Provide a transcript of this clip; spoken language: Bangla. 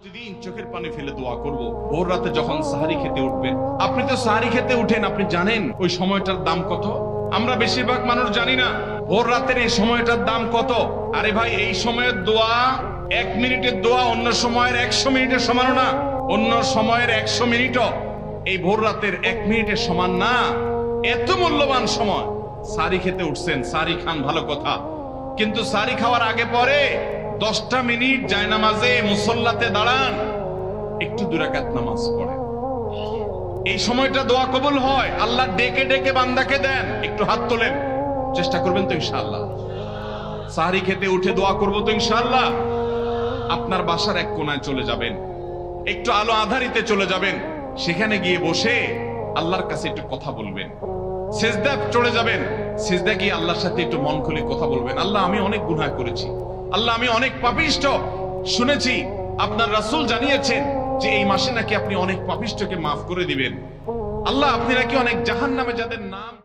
প্রতিদিন চোখের পানি ফেলে দোয়া করব। ভোর রাতে যখন সাহারি খেতে উঠবেন, আপনি তো সাহারি খেতে উঠেন, আপনি জানেন ওই সময়টার দাম কত? আমরা বেশিরভাগ মানুষ জানি না। ভোর রাতের এই সময়টার দাম কত? আরে ভাই, এই সময়ের দোয়া এক মিনিটের দোয়া অন্য সময়ের একশো মিনিটের সমান না। অন্য সময়ের একশো মিনিটও। এই ভোর রাতের এক মিনিটের সমান না। এত মূল্যবান সময়। সারি খেতে উঠছেন সারি খান, ভালো কথা। কিন্তু সারি খাওয়ার আগে পরে দশটা মিনিট জায়নামাজে মুসল্লাতে দাঁড়ান। একটু দুরাকাত নামাজ পড়ে এই সময়টা দোয়া কবুল হয়। আল্লাহ ডেকে ডেকে বান্দাকে দেন। একটু হাত তোলেন। চেষ্টা করবেন তো ইনশাআল্লাহ। সাহারি খেতে উঠে দোয়া করব তো ইনশাআল্লাহ। আপনার বাসার এক কোনায় চলে যাবেন। একটু আলো আধারিতে চলে যাবেন। সেখানে গিয়ে বসে আল্লাহর কাছে একটু কথা বলবেন। সেজদা চলে যাবেন। সেজদা গিয়ে আল্লাহর সাথে একটু মন খুলে কথা বলবেন। আল্লাহ, আমি অনেক গুনাহ করেছি। আল্লাহ, আমি অনেক পাপিষ্ট। শুনেছি, আপনার রাসুল জানিয়েছেন যে এই মাসে নাকি আপনি অনেক পাপিষ্টকে মাফ করে দিবেন। আল্লাহ, আপনি নাকি অনেক জাহান নামে যাদের নাম